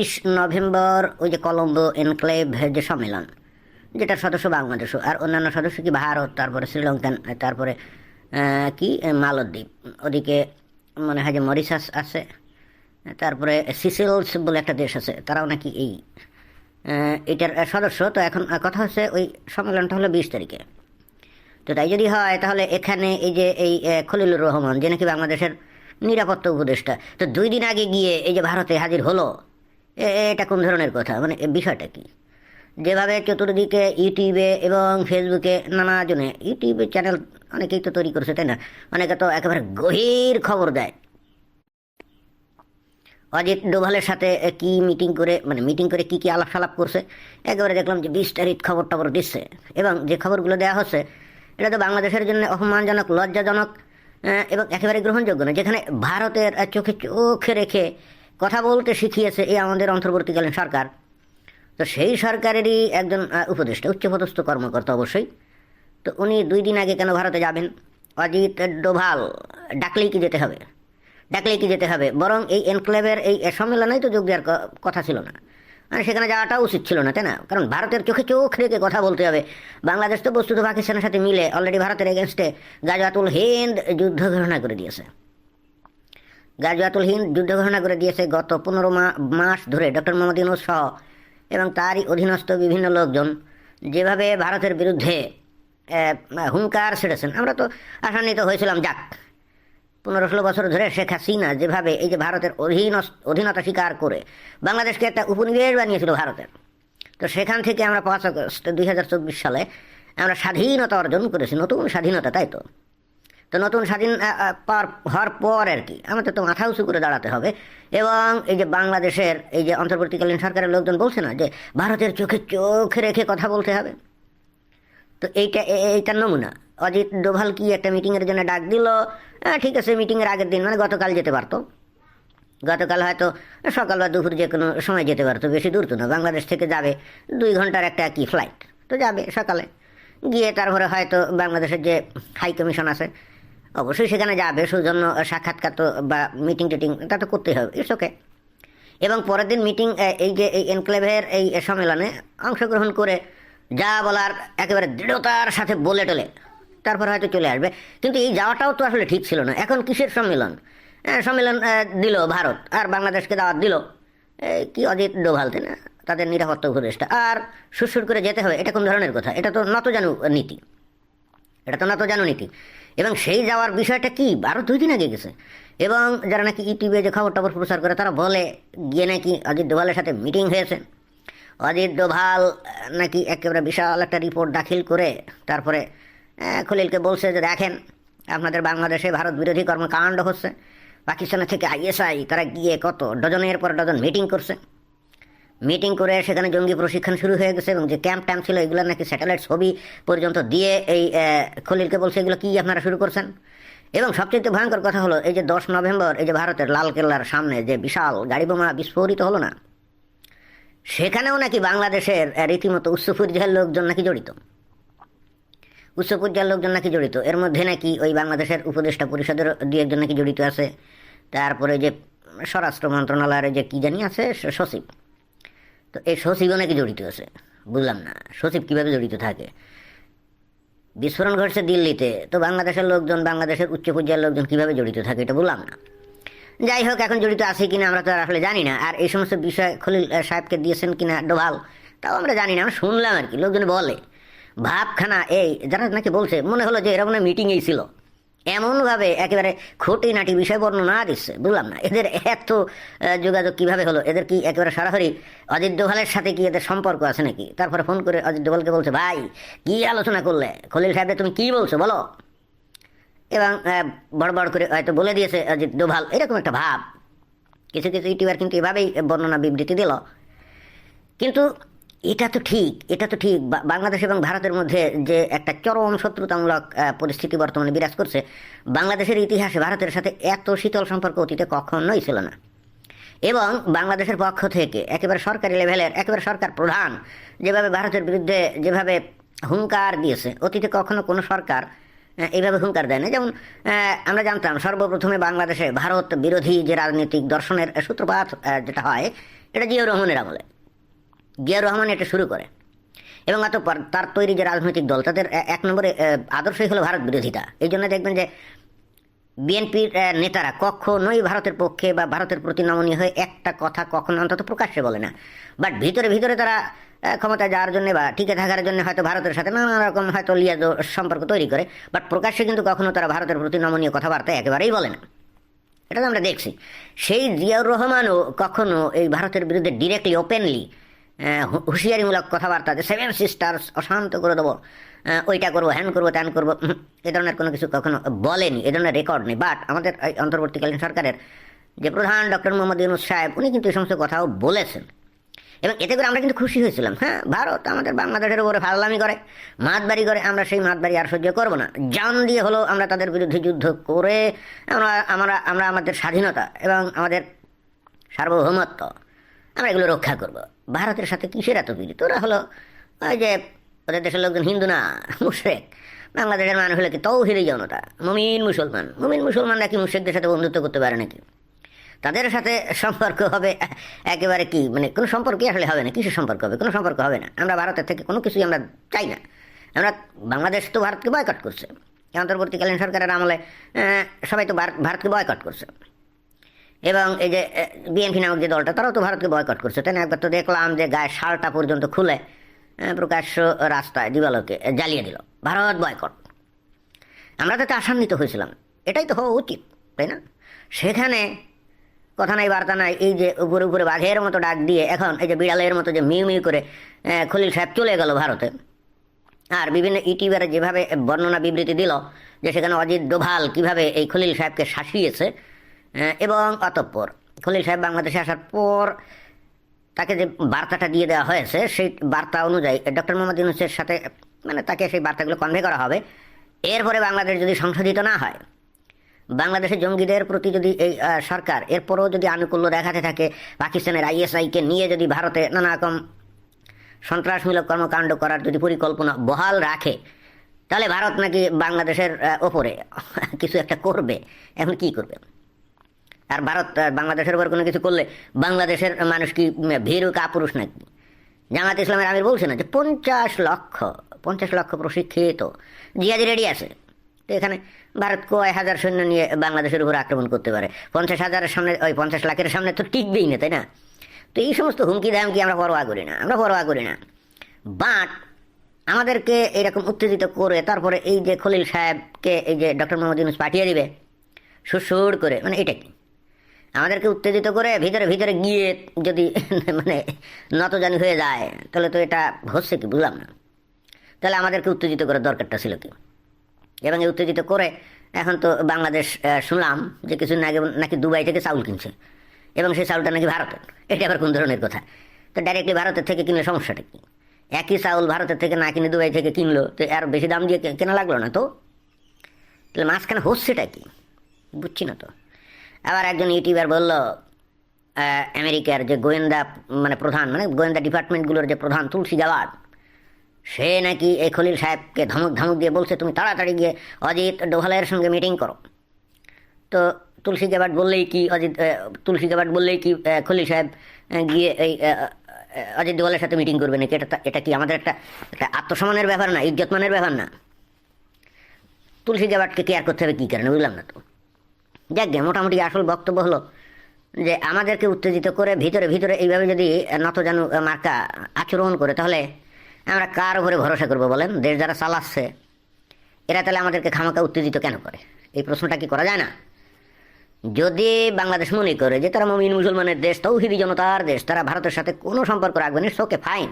বিশ নভেম্বর ওই যে কলম্বো এনক্লেভ যে সম্মেলন যেটার সদস্য বাংলাদেশও আর অন্যান্য সদস্য কি ভারত, তারপরে শ্রীলঙ্কান তারপরে কি, মালদ্বীপ, ওদিকে মনে হয় যে মরিশাস আছে, তারপরে সিসেলস বলে একটা দেশ আছে, তারাও নাকি এই এটার সদস্য। তো এখন কথা হচ্ছে ওই সম্মেলনটা হলো বিশ তারিখে। তো তাই যদি হয়, তাহলে এখানে এই যে এই খলিলুর রহমান, যে নাকি বাংলাদেশের নিরাপত্তা উপদেষ্টা, তো দুই দিন আগে গিয়ে এই যে ভারতে হাজির হলো এটা কোন ধরনের কথা? মানে বিষয়টা কি? যেভাবে চতুর্দিকে ইউটিউবে এবং ফেসবুকে নানা জনে ইউটিউবে চ্যানেল অনেকেই তো তৈরি করেছে, তাই না? অনেকে তো একেবারে গভীর খবর দেয়। অজিত ডোভালের সাথে কি মিটিং করে মানে মিটিং করে কি কি আলাপ সালাপ করছে, একেবারে দেখলাম যে বিস্তারিত খবর টবর দিচ্ছে। এবং যে খবরগুলো দেওয়া হচ্ছে, এটা তো বাংলাদেশের জন্য অপমানজনক, লজ্জাজনক এবং একেবারে গ্রহণযোগ্য না যেখানে ভারতের চোখে চোখে রেখে কথা বলতে শিখিয়েছে এই আমাদের অন্তর্বর্তীকালীন সরকার। তো সেই সরকারেরই একজন উপদেষ্টা, উচ্চপদস্থ কর্মকর্তা অবশ্যই। তো উনি দুই দিন আগে কেন ভারতে যাবেন? অজিত ডোভাল, ডাকলেই কি যেতে হবে? ডাকলেই কি যেতে হবে? বরং এই এনক্লেভের এই সম্মেলনেই তো যোগ দেওয়ার কথা ছিল না। মানে সেখানে যাওয়াটা উচিত ছিল না, তাই না? কারণ ভারতের চোখে চোখ রেখে কথা বলতে হবে। বাংলাদেশ তো বস্তুত পাকিস্তানের সাথে মিলে অলরেডি ভারতের এগেনস্টে গাজওয়াতুল হিন্দ যুদ্ধ ঘোষণা করে দিয়েছে। গাজওয়াতুল হিন্দ যুদ্ধ ঘোষণা করে দিয়েছে গত পনেরো মাস ধরে ডক্টর মোহাম্মদ ইউনুস সহ এবং তারই অধীনস্থ বিভিন্ন লোকজন যেভাবে ভারতের বিরুদ্ধে হুঙ্কার ছেড়েছেন। আমরা তো আশান্বিত হয়েছিলাম, যাক। পনেরো ষোলো বছর ধরে শেখ হাসিনা যেভাবে এই যে ভারতের অধীন অধীনতা স্বীকার করে বাংলাদেশকে একটা উপনিবেশ বানিয়েছিল ভারতের, তো সেখান থেকে আমরা পাঁচ আগস্ট দুই হাজার চব্বিশ সালে আমরা স্বাধীনতা অর্জন করেছি, নতুন স্বাধীনতা, তাই তো? তো নতুন স্বাধীন হওয়ার পর আর কি। আমাদের তো মাথা উঁচু করে দাঁড়াতে হবে। এবং এই যে বাংলাদেশের, এই যে অন্তর্বর্তীকালীন সরকারের লোকজন বলছে না যে ভারতের চোখে চোখ রেখে কথা বলতে হবে? তো এইটা এইটার নমুনা। অজিত ডোভাল কি একটা মিটিংয়ের জন্য ডাক দিল? হ্যাঁ ঠিক আছে, মিটিংয়ের আগের দিন মানে গতকাল যেতে পারতো। গতকাল হয়তো সকাল বা দুপুর যে কোনো সময় যেতে পারতো, বেশি দূর তো না। বাংলাদেশ থেকে যাবে দুই ঘণ্টার একটা কি ফ্লাইট তো যাবে সকালে। গিয়ে তারপরে হয়তো বাংলাদেশের যে হাই কমিশন আছে অবশ্যই সেখানে যাবে সৌজন্য সাক্ষাৎকার তো বা মিটিং টিটিং, তা তো করতেই হবে ইটস ওকে এবং পরের দিন মিটিং এই যে, এই এনক্লেভের এই সম্মেলনে অংশগ্রহণ করে যা বলার একেবারে দৃঢ়তার সাথে বলে টলে, তারপর হয়তো চলে আসবে। কিন্তু এই যাওয়াটাও তো আসলে ঠিক ছিল না। এখন কিসের সম্মেলন? সম্মেলন দিল ভারত, আর বাংলাদেশকে দাওয়াত দিল। কি অজিত ডোভাল, তাই না? তাদের নিরাপত্তা উপদেষ্টা। আর সুরসুর করে যেতে হবে, এটা কোন ধরনের কথা? এটা তো নতজানু নীতি। এটা তো নত জানো নীতি। এবং সেই যাওয়ার বিষয়টা কি? আরও দুই দিন আগে গেছে। এবং যারা নাকি ইউটিউবে যে খবর টবর প্রচার করে, তারা বলে গিয়ে নাকি অজিত ডোভালের সাথে মিটিং হয়েছে। অজিত ডোভাল নাকি একেবারে বিশাল একটা রিপোর্ট দাখিল করে তারপরে খলিলকে বলছে যে দেখেন, আপনাদের বাংলাদেশে ভারত বিরোধী কর্মকাণ্ড হচ্ছে। পাকিস্তানের থেকে আইএসআই, তারা গিয়ে কত ডজনের পর ডজন মিটিং করছে। মিটিং করে সেখানে জঙ্গি প্রশিক্ষণ শুরু হয়ে গেছে এবং যে ক্যাম্প ট্যাম্প ছিল, এগুলো নাকি স্যাটেলাইট ছবি পর্যন্ত দিয়ে এই খলিলকে বলছে, এগুলো কি আপনারা শুরু করছেন? এবং সবচেয়ে ভয়ঙ্কর কথা হলো, এই যে দশ নভেম্বর, এই যে ভারতের লাল কেল্লার সামনে যে বিশাল গাড়ি বোমা বিস্ফোরিত হলো না, সেখানেও নাকি বাংলাদেশের রীতিমতো উচ্চ পর্যায়ের লোকজন নাকি জড়িত। উচ্চ পর্যায়ের লোকজন নাকি জড়িত। এর মধ্যে নাকি ওই বাংলাদেশের উপদেষ্টা পরিষদের দুই একজন নাকি জড়িত আছে। তারপরে যে স্বরাষ্ট্র মন্ত্রণালয়ের যে কি জানি আছে, সচিব। তো এই সচিবও নাকি জড়িত আছে? বুঝলাম না। সচিব কীভাবে জড়িত থাকে? বিস্ফোরণ ঘটছে দিল্লিতে। তো বাংলাদেশের লোকজন, বাংলাদেশের উচ্চ পর্যায়ের লোকজন কীভাবে জড়িত থাকে এটা বললাম না। যাই হোক, এখন জড়িত আছে কিনা আমরা তো আর আসলে জানি না। আর এই সমস্ত বিষয় খলিল সাহেবকে দিয়েছেন কিনা ডোভাল, তাও আমরা জানি না। আমরা শুনলাম আর কি, লোকজন বলে। ভাবখানা এই, যারা নাকি বলছে, মনে হলো যে এরকম মিটিংয়েই ছিল। এমনভাবে একেবারে খুঁটিনাটি বিষয় বর্ণনা দিচ্ছে, বুঝলাম না। এদের এত যোগাযোগ কীভাবে হলো? এদের কি একেবারে সরাসরি অজিত ডোভালের সাথে কি এদের সম্পর্ক আছে নাকি? তারপরে ফোন করে অজিত ডোভালকে বলছে, ভাই, কি আলোচনা করলে? খলিল সাহেব তুমি কি বলছো, বলো? এবং বড় বড় করে হয়তো বলে দিয়েছে অজিত ডোভাল এরকম একটা ভাব। কিছু কিছু ইউটিউবার কিন্তু এভাবেই বর্ণনা বিবৃতি দিল। কিন্তু এটা তো ঠিক, এটা তো ঠিক। বাংলাদেশ এবং ভারতের মধ্যে যে একটা চরম শত্রুতামূলক পরিস্থিতি বর্তমানে বিরাজ করছে, বাংলাদেশের ইতিহাসে ভারতের সাথে এত শীতল সম্পর্ক অতীতে কখনোই ছিল না। এবং বাংলাদেশের পক্ষ থেকে একেবারে সরকারি লেভেলের, একেবারে সরকার প্রধান, যেভাবে ভারতের বিরুদ্ধে যেভাবে হুঙ্কার দিয়েছে, অতীতে কখনো কোনো সরকার এইভাবে হুঙ্কার দেয় না যেমন আমরা জানতাম, সর্বপ্রথমে বাংলাদেশে ভারত বিরোধী যে রাজনৈতিক দর্শনের সূত্রপাত যেটা হয়, এটা জিয়াউর রহমানের আমলে। জিয়াউর রহমান এটা শুরু করে। এবং অতঃপর তার তৈরি যে রাজনৈতিক দল, তাদের এক নম্বরে আদর্শই হলো ভারত বিরোধিতা। এই জন্য দেখবেন যে বিএনপির নেতারা কখনোই ভারতের পক্ষে বা ভারতের প্রতি নমনীয় হয়ে একটা কথা কখনো অন্তত প্রকাশ্যে বলে না। বাট ভিতরে ভিতরে তারা ক্ষমতায় যাওয়ার জন্য বা টিকে থাকার জন্য হয়তো ভারতের সাথে নানা রকম হয়তো লিয়াজ সম্পর্ক তৈরি করে বাট প্রকাশ্যে কিন্তু কখনো তারা ভারতের প্রতি নমনীয় কথাবার্তা একেবারেই বলে না। এটা তো আমরা দেখছি। সেই জিয়াউর রহমানও কখনো এই ভারতের বিরুদ্ধে ডিরেক্টলি ওপেনলি হুঁশিয়ারিমূলক কথাবার্তা যে সেভেন সিস্টার্স অশান্ত করে দেবো। ওইটা করব, হ্যান করব, ত্যান করব। এ ধরনের কোনো কিছু কখনো বলেনি, এ ধরনের রেকর্ড নেই। বাট আমাদের এই অন্তর্বর্তীকালীন সরকারের যে প্রধান ডক্টর মোহাম্মদ ইউনুস সাহেব, উনি কিন্তু এই সমস্ত কথাও বলেছেন। এবং এতে করে আমরা কিন্তু খুশি হয়েছিলাম। হ্যাঁ ভারত আমাদের বাংলাদেশের উপরে ফাজলামি করে, মাতবাড়ি করে, আমরা সেই মাতবাড়ি আর সহ্য করব না। জান দিয়ে হলেও আমরা তাদের বিরুদ্ধে যুদ্ধ করে আমরা আমরা আমরা আমাদের স্বাধীনতা এবং আমাদের সার্বভৌমত্ব, আমরা এগুলো রক্ষা করব। ভারতের সাথে কিসের এত পীড়িত ওরা হলো ওই যে ওদের দেশের লোকজন হিন্দু না, মুশ্রেক। বাংলাদেশের মানুষ হলে কি তৌহিদি জনতা, মুমিন মুসলমান। মুমিন মুসলমানরা কি মুশ্রেকদের সাথে বন্ধুত্ব করতে পারে নাকি? তাদের সাথে সম্পর্ক হবে একেবারে কি? মানে কোনো সম্পর্কই আসলে হবে না, কিসের সম্পর্ক হবে? কোনো সম্পর্ক হবে না। আমরা ভারতের থেকে কোনো কিছুই আমরা চাই না। আমরা বাংলাদেশ তো ভারতকে বয়কট করছে। অন্তর্বর্তীকালীন সরকারের আমলে সবাই তো ভারত- ভারতকে বয়কট করছে। এবং এই যে বিএনপি নামক যে দলটা, তারাও তো ভারতকে বয়কট করছে, তাই না? একবার তো দেখলাম যে গায়ে শালটা পর্যন্ত খুলে প্রকাশ্য রাস্তায় দিবালোকে জ্বালিয়ে দিল। ভারত বয়কট আমরা তাতে আশান্বিত হয়েছিলাম। এটাই তো হওয়া উচিত, তাই না? সেখানে কথা নাই, বার্তা নাই, এই যে উপরে উপরে বাঘের মতো ডাক দিয়ে এখন এই যে বিড়ালের মতো যে মিউ মিউ করে খলিল সাহেব চলে গেল ভারতে। আর বিভিন্ন ইউটিউবারে যেভাবে বর্ণনা বিবৃতি দিল, যে সেখানে অজিত ডোভাল কীভাবে এই খলিল সাহেবকে শাসিয়েছে এবং অতঃপর। খলিল সাহেব বাংলাদেশে আসার পর তাকে যে বার্তাটা দিয়ে দেওয়া হয়েছে, সেই বার্তা অনুযায়ী, ডক্টর মোহাম্মদ ইউনুসের সাথে মানে তাকে সেই বার্তাগুলো কনভে করা হবে। এরপরে বাংলাদেশ যদি সংশোধিত না হয়, বাংলাদেশের জঙ্গিদের প্রতি যদি এই সরকার, এরপরও যদি আনুকূল্য দেখাতে থাকে, পাকিস্তানের আইএসআইকে নিয়ে যদি ভারতে নানা রকম সন্ত্রাসমূলক কর্মকাণ্ড করার যদি পরিকল্পনা বহাল রাখে, তাহলে ভারত নাকি বাংলাদেশের ওপরে কিছু একটা করবে। এখন কি করবে? আর ভারত বাংলাদেশের উপর কোনো কিছু করলে বাংলাদেশের মানুষ কি ভীরু কাপুরুষ নাকি? জামাত ইসলামের আমির বলছে না যে পঞ্চাশ লক্ষ পঞ্চাশ লক্ষ প্রশিক্ষিত জিয়াদি রেডি আছে। তো এখানে ভারত কয় হাজার সৈন্য নিয়ে বাংলাদেশের উপর আক্রমণ করতে পারে? পঞ্চাশ হাজারের সামনে, ওই পঞ্চাশ লাখের সামনে তো টিকবেই না, তাই না? তো এই সমস্ত হুমকি দামকি আমরা পরোয়া করি না, আমরা পরোয়া করি না। বাট আমাদেরকে এরকম উত্তেজিত করে তারপরে এই যে খলিল সাহেবকে এই যে ডক্টর মোহাম্মদ ইউনুস পাঠিয়ে দিবে সুর করে মানে এটা কি? আমাদেরকে উত্তেজিত করে ভিতরে ভিতরে গিয়ে যদি মানে নতজানি হয়ে যায়, তাহলে তো এটা হচ্ছে কি বুঝলাম না। তাহলে আমাদেরকে উত্তেজিত করার দরকারটা ছিল কি? এবং উত্তেজিত করে এখন তো বাংলাদেশ শুনলাম যে কিছুদিন আগে নাকি দুবাই থেকে চাউল কিনছে। এবং সেই চাউলটা নাকি ভারতের। এটা আবার কোন ধরনের কথা? তো ডাইরেক্টলি ভারতের থেকে কিনলে সমস্যাটা কি? একই চাউল ভারতের থেকে না কিনে দুবাই থেকে কিনলো, তো আর বেশি দাম দিয়ে কেনা লাগল না তো? তাহলে মাঝখানে হচ্ছেটা কি? বুঝছি না তো। আবার একজন ইউটিউবার বলল আমেরিকার যে গোয়েন্দা মানে প্রধান মানে গোয়েন্দা ডিপার্টমেন্টগুলোর যে প্রধান তুলসী গাওয়াত সে নাকি এই খলিল সাহেবকে ধমক ধমক দিয়ে বলছে, তুমি তাড়াতাড়ি গিয়ে অজিত ডোভালের সঙ্গে মিটিং করো। তো তুলসী গাবাট বললেই কি, অজিত তুলসী গাবাট বললেই কি খলিল সাহেব গিয়ে এই অজিত ডোভালের সাথে মিটিং করবে নাকি? এটা এটা কি আমাদের একটা একটা আত্মসম্মানের ব্যাপার না ইজ্জতমানের ব্যাপার না? তুলসী গাবাটকে কেয়ার করতে হবে কী কারণে, বুঝলাম না তো। যাক মোটামুটি আসল বক্তব্য হলো যে আমাদেরকে উত্তেজিত করে ভিতরে ভিতরে এইভাবে যদি নতজানু মার্কা আচরণ করে, তাহলে আমরা কার উপরে ভরসা করব বলেন? দেশ যারা চালাচ্ছে, এরা তাহলে আমাদেরকে খামাকা উত্তেজিত কেন করে? এই প্রশ্নটা কি করা যায় না? যদি বাংলাদেশ মনে করে যে তারা মমিন মুসলমানের দেশ, তৌহিদি জনতার দেশ, তারা ভারতের সাথে কোনো সম্পর্ক রাখবে না ওকে ফাইন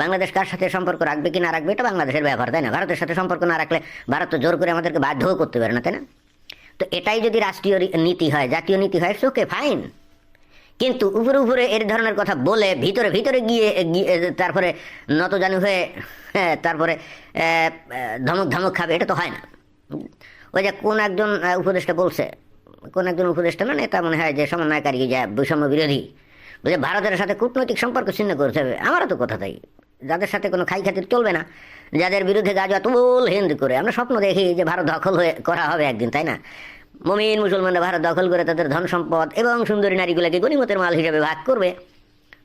বাংলাদেশ কার সাথে সম্পর্ক রাখবে কি না রাখবে, এটা বাংলাদেশের ব্যাপার তাই না? ভারতের সাথে সম্পর্ক না রাখলে ভারত তো জোর করে আমাদেরকে বাধ্যও করতে পারে না, তাই না? তো এটাই যদি রাষ্ট্রীয় নীতি হয় জাতীয় নীতি হয় ওকে ফাইন কিন্তু উপরে উপরে এর ধরনের কথা বলে ভিতরে ভিতরে গিয়ে তারপরে নতজানু হয়ে হ্যাঁ, তারপরে ধমক ধমক খাবে এটা তো হয় না। ওই যে কোন একজন উপদেষ্টা বলছে কোন একজন উপদেষ্টা মানে এটা মনে হয় যে সমন্বয়কারী যা বৈষম্য বিরোধী বুঝে ভারতের সাথে কূটনৈতিক সম্পর্ক ছিন্ন করতে হবে আমারও তো কথা তাই। যাদের সাথে কোনো খাই খাতির চলবে না, যাদের বিরুদ্ধে গাজা তুল হিন্দ করে। আমরা স্বপ্ন দেখি যে ভারত দখল হয়ে করা হবে একদিন, তাই না? মমিন মুসলমানরা ভারত দখল করে তাদের ধন সম্পদ এবং সুন্দরী নারীগুলোকে গণিমতের মাল হিসেবে ভাগ করবে।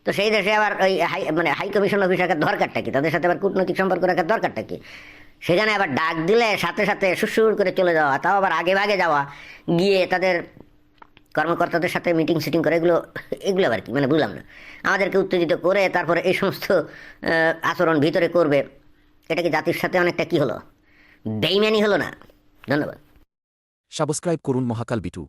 তো সেই দেশে আবার ওই হাই মানে হাই কমিশন অফিস রাখার দরকারটা কি? তাদের সাথে আবার কূটনৈতিক সম্পর্ক রাখার দরকারটা কি? সেখানে আবার ডাক দিলে সাথে সাথে সুসুর করে চলে যাওয়া, তাও আবার আগে ভাগে যাওয়া, গিয়ে তাদের কর্মকর্তাদের সাথে মিটিং সিটিং করে, এগুলো এগুলো আর কি? মানে বুঝলাম না। আমাদেরকে উত্তেজিত করে তারপরে এই সমস্ত আচরণ ভিতরে করবে, এটা কি জাতির সাথে অনেকটা কি হলো? বেইমানি হলো না। ধন্যবাদ। সাবস্ক্রাইব করুন মহাকাল বিটু।